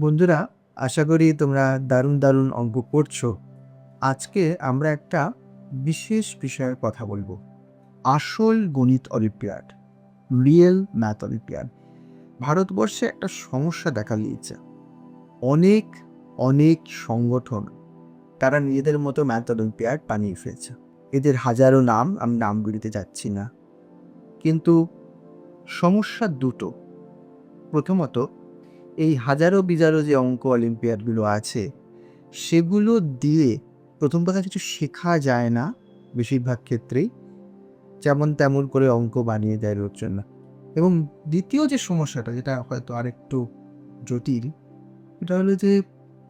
বন্ধুরা, আশা করি তোমরা দারুণ দারুণ অঙ্ক করছ। আজকে আমরা একটা বিশেষ বিষয়ের কথা বলব। আসল গণিত অলিম্পিয়াড, রিয়েল ম্যাথ অলিম্পিয়াড। ভারতবর্ষে একটা সমস্যা দেখা দিয়েছে। অনেক অনেক সংগঠন তারা নিজেদের মতো ম্যাথ অলিম্পিয়াড বানিয়ে ফেলেছে। এদের হাজারো নাম, আমি নামগুলিতে যাচ্ছি না। কিন্তু সমস্যা দুটো। প্রথমত এই হাজারো বিজারো যে অঙ্ক অলিম্পিয়াডগুলো আছে, সেগুলো দিয়ে প্রথম কথা কিছু শেখা যায় না বেশিরভাগ ক্ষেত্রেই। যেমন তেমন করে অঙ্ক বানিয়ে দেয় জন্য। এবং দ্বিতীয় যে সমস্যাটা, যেটা হয়তো আরেকটু জটিল এটা হলো যে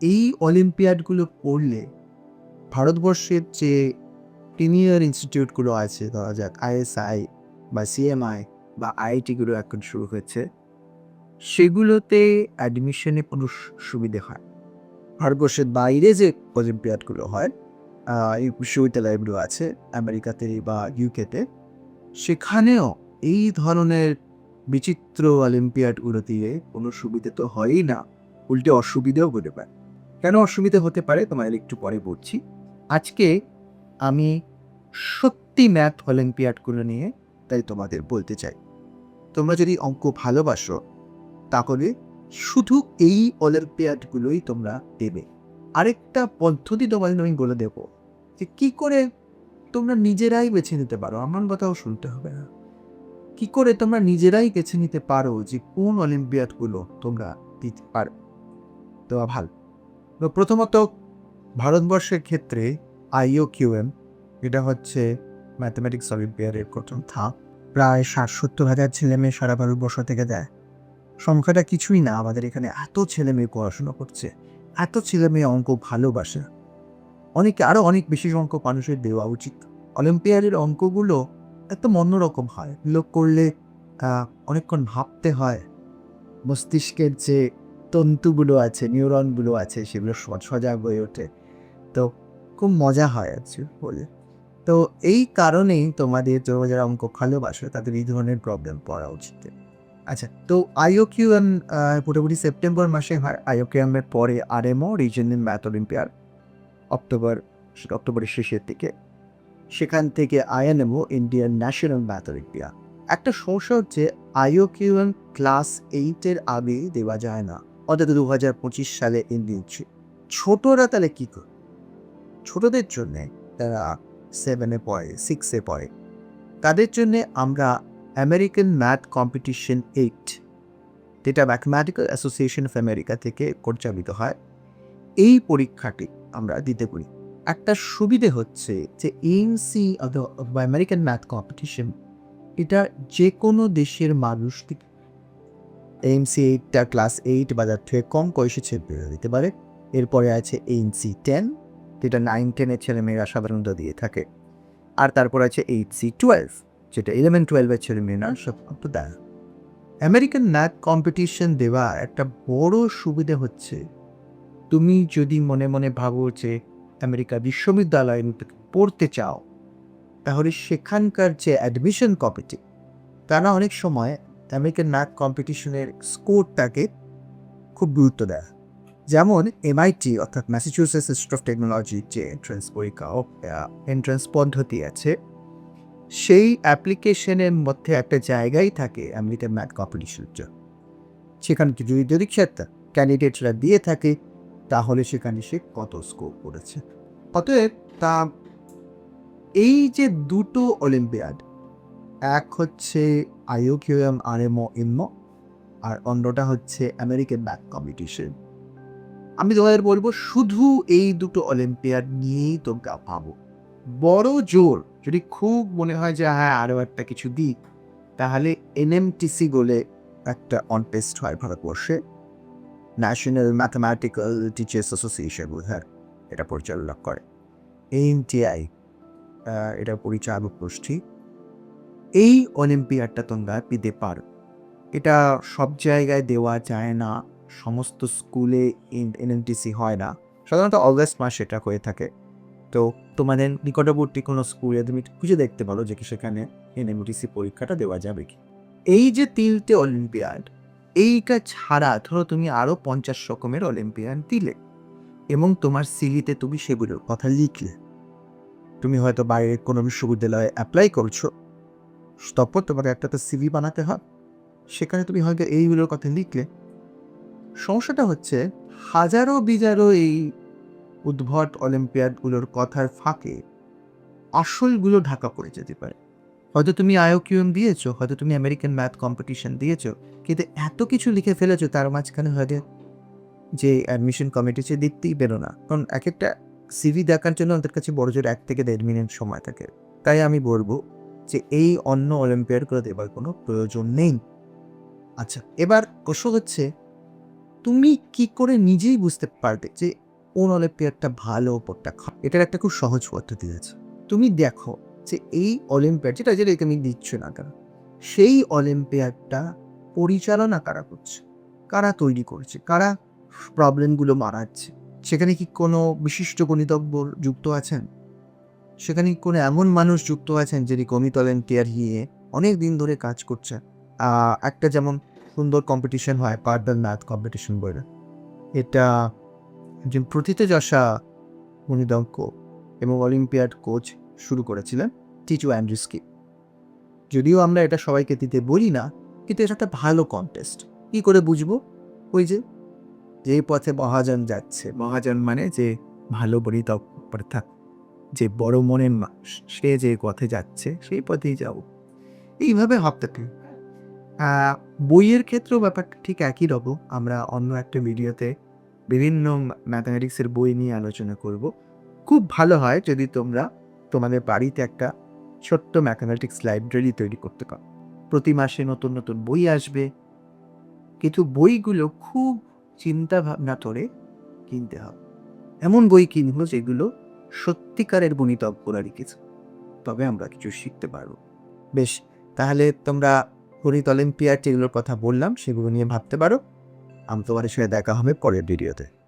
এই অলিম্পিয়াডগুলো পড়লে ভারতবর্ষের যে প্রিমিয়ার ইনস্টিটিউটগুলো আছে, ধরা যাক আইএসআই বা সিএমআই বা আইআইটিগুলো এখন শুরু হয়েছে সেগুলোতে অ্যাডমিশনে কোনো সুবিধে হয়। ভারতবর্ষের বাইরে যে অলিম্পিয়াডগুলো হয় এই বিশ্ববিদ্যালয়গুলো আছে, আমেরিকাতে বা ইউকেতে সেখানেও এই ধরনের বিচিত্র অলিম্পিয়াডগুলো দিয়ে কোনো সুবিধে তো হয়ই না। উল্টে অসুবিধেও হতে পারে। কেন অসুবিধে হতে পারে তোমাদের একটু পরে বলছি। আজকে আমি সত্যি ম্যাথ অলিম্পিয়াডগুলো নিয়ে তাই তোমাদের বলতে চাই। তোমরা যদি অঙ্ক ভালোবাসো তাহলে শুধু এই অলিম্পিয়াডগুলোই তোমরা দেবে। আরেকটা পদ্ধতি তোমাদের আমি বলে দেবো যে কি করে তোমরা নিজেরাই বেছে নিতে পারো, আমার কথাও শুনতে হবে না। কি করে তোমরা নিজেরাই বেছে নিতে পারো যে কোন অলিম্পিয়াডগুলো তোমরা দিতে পারো? তো ভালো। তো প্রথমত ভারতবর্ষের ক্ষেত্রে আইও কিউএম এটা হচ্ছে ম্যাথমেটিক্স অলিম্পিয়াডের প্রথম ধাপ, প্রায় ষাট সত্তর হাজার ছেলে মেয়ে সারা ভারতবর্ষ থেকে দেয় সংখ্যাটা কিছুই না, আমাদের এখানে এত ছেলে মেয়ে পড়াশোনা করছে, এত ছেলে মেয়ে অঙ্ক ভালোবাসে। অনেকে আরও অনেক বেশি সংখ্যক মানুষের দেওয়া উচিত। অলিম্পিয়াডের অঙ্কগুলো এত অন্যরকম হয়, লোক করলে অনেকক্ষণ ভাবতে হয়, মস্তিষ্কের যে তন্তুগুলো আছে, নিউরনগুলো আছে, সেগুলো সজাগ হয়ে ওঠে। তো খুব মজা হয় আছে বলে। তো এই কারণেই তোমাদের যারা অঙ্ক ভালোবাসে, তাদের এই ধরনের প্রবলেম পড়া উচিত। আচ্ছা তো আইওকিউএম মোটামুটি সেপ্টেম্বর মাসে হয় আইওকিউএমের পরে RMO regional math olympiad, October অক্টোবরের শেষের দিকে। সেখান থেকে INMO Indian national math olympiad. একটা সমস্যা হচ্ছে আইওকিউএম ক্লাস এইটের আগে দেওয়া যায় না। অন্তত দু হাজার পঁচিশ সালে ইন দিচ্ছে। ছোটরা তাহলে কী করে? ছোটদের জন্যে তারা সেভেনে পড়ে সিক্সে পড়ে। তাদের জন্যে আমরা আমেরিকান ম্যাথ কম্পিটিশন এইট যেটা ম্যাথমেটিক্যাল অ্যাসোসিয়েশন অফ আমেরিকা থেকে পরিচালিত হয়, এই পরীক্ষাটি আমরা দিতে পারি। একটা সুবিধে হচ্ছে যে এমসি বা আমেরিকান ম্যাথ কম্পিটিশন এটা যে কোনো দেশের মানুষ এমসি এইটটা ক্লাস এইট বা তার থেকে কম বয়সী ছেলেমেয়েরা দিতে পারে। এরপরে আছে এমসি টেন যেটা নাইন টেনের ছেলেমেয়েরা সাধারণত দিয়ে থাকে। আর তারপর আছে এইট সি টুয়েলভ যেটা ইলেভেন টুয়েলভের ছেলেমেয়েরা সাধারণত দেয়। আমেরিকান ম্যাথ কম্পিটিশন দেওয়া একটা বড় সুবিধে হচ্ছে, তুমি যদি মনে মনে ভাবো যে আমেরিকা বিশ্ববিদ্যালয়ে পড়তে চাও, তাহলে সেখানকার যে অ্যাডমিশন কমিটি তারা অনেক সময় আমেরিকান ম্যাথ কম্পিটিশনের স্কোরটাকে খুব গুরুত্ব দেয়। যেমন এমআইটি অর্থাৎ ম্যাসাচুসেটস ইনস্টিটিউট অফ টেকনোলজির যে এন্ট্রান্স পরীক্ষা এন্ট্রান্স পদ্ধতি আছে সেই অ্যাপ্লিকেশনের মধ্যে একটা জায়গাই থাকে আমেরিকান ম্যাথ কম্পিটিশনের জন্য সেখানে যদি সেটা ক্যান্ডিডেটরা দিয়ে থাকে, তাহলে সেখানে সে কত স্কোর করেছে? অতএব তা, এই যে দুটো অলিম্পিয়াড, এক হচ্ছে আইওকিউএম আর এমও ইমো আর অন্যটা হচ্ছে আমেরিকান ম্যাথ কম্পিটিশন। আমি তোমাদের বলব শুধু এই দুটো অলিম্পিয়াড নিয়েই তোমরা ভাবো বড় জোর যদি খুব মনে হয় যে হ্যাঁ আরও একটা কিছু দিই, তাহলে এনএমটিসি বলে একটা অনটেস্ট হয় ভারতবর্ষে। ন্যাশনাল ম্যাথমেটিক্যাল টিচার্স অ্যাসোসিয়েশন বোধহয় এটা পরিচালনা করে। এএমটিআই এটা পরিচালক গোষ্ঠী। এই অলিম্পিয়াডটা তোমরা দিতে পারো। এটা সব জায়গায় দেওয়া যায় না, সমস্ত স্কুলে এনএমটিসি হয় না। সাধারণত অগস্ট মাসে এটা হয়ে থাকে। তো তোমাদের নিকটবর্তী কোনো স্কুলে তুমি খুঁজে দেখতে পারো যে কি সেখানে এনএমটিসি পরীক্ষাটা দেওয়া যাবে কি। এই যে তিনটে অলিম্পিয়াড, এইটা ছাড়া ধরো তুমি আরও পঞ্চাশ রকমের অলিম্পিয়ান দিলে এবং তোমার সিভিতে তুমি সেগুলোর কথা লিখলে। তুমি হয়তো বাইরের কোনো বিশ্ববিদ্যালয়ে অ্যাপ্লাই করছ, তারপর তোমাকে একটা তো সিভি বানাতে হয়, সেখানে তুমি হয়তো এইগুলোর কথা লিখলে। সমস্যাটা হচ্ছে হাজারো বিজারো এই উদ্ভট অলিম্পিয়াডগুলোর কথার ফাঁকে আসলগুলো ঢাকা পড়ে যেতে পারে। হয়তো তুমি আইওকিউএম দিয়েছ, হয়তো তুমি আমেরিকান ম্যাথ কম্পিটিশন দিয়েছ, কিন্তু এত কিছু লিখে ফেলেছো তার মাঝখানে হয়তো যে অ্যাডমিশন কমিটি সে দেখতেই বেরো না। কারণ এক একটা সিভি দেখার জন্য ওদের কাছে বড় জোর এক থেকে দেড় মিনিট সময় থাকে। তাই আমি বলব যে এই অন্য অলিম্পিয়াডগুলো দেবার কোনো প্রয়োজন নেই। আচ্ছা এবার প্রশ্ন হচ্ছে, তুমি কি করে নিজেই বুঝতে পারবে যে কোন অলিম্পিয়াডটা ভালো কোনটা খারাপ এটার একটা খুব সহজ পদ্ধতি আছে। তুমি দেখো যে এই অলিম্পিয়াড, যেটা যেটা তুমি দিচ্ছ না কেন, সেই অলিম্পিয়াডটা পরিচালনা কারা করছে? কারা তৈরি করছে? কারা প্রবলেমগুলো মারাচ্ছে? সেখানে কি কোনো বিশিষ্ট গণিতজ্ঞ যুক্ত আছেন? সেখানে কি কোনো এমন মানুষ যুক্ত আছেন যিনি গণিত অলিম্পিয়াড নিয়ে অনেক দিন ধরে কাজ করছে একটা যেমন সুন্দর কম্পিটিশন হয় পার্ডাল ম্যাথ কম্পিটিশন বলে। এটা একজন প্রথিতযশা গণিতজ্ঞ এবং অলিম্পিয়াড কোচ শুরু করেছিলেন টিচু অ্যান্ড্রিসকি যদিও আমরা এটা সবাইকে দিতে বলি না কিন্তু এটা একটা ভালো কন্টেস্ট কি করে বুঝব? ওই যে যেই পথে মহাজন যাচ্ছে। মহাজন মানে যে ভালো গণিতজ্ঞ অর্থাৎ যে বড় মনের মানুষ সে যে পথে যাচ্ছে সেই পথেই যাব। এইভাবে আহ, বইয়ের ক্ষেত্রেও ব্যাপারটা ঠিক একই রকম। আমরা অন্য একটা ভিডিওতে বিভিন্ন ম্যাথামেটিক্সের বই নিয়ে আলোচনা করব। খুব ভালো হয় যদি তোমরা তোমাদের বাড়িতে একটা ছোট্ট ম্যাথামেটিক্স লাইব্রেরি তৈরি করতে পারো। প্রতি মাসে নতুন নতুন বই আসবে। কিন্তু বইগুলো খুব চিন্তা ভাবনা করে কিনতে হবে। এমন বই কিনব যেগুলো সত্যিকারের গণিতজ্ঞরা লিখেছে তবে আমরা কিছু শিখতে পারব। বেশ, তাহলে তোমরা গণিত অলিম্পিয়াড যেগুলোর কথা বললাম, সেগুলো নিয়ে ভাবতে পারো। আমি তোমার সঙ্গে দেখা হবে পরের ভিডিওতে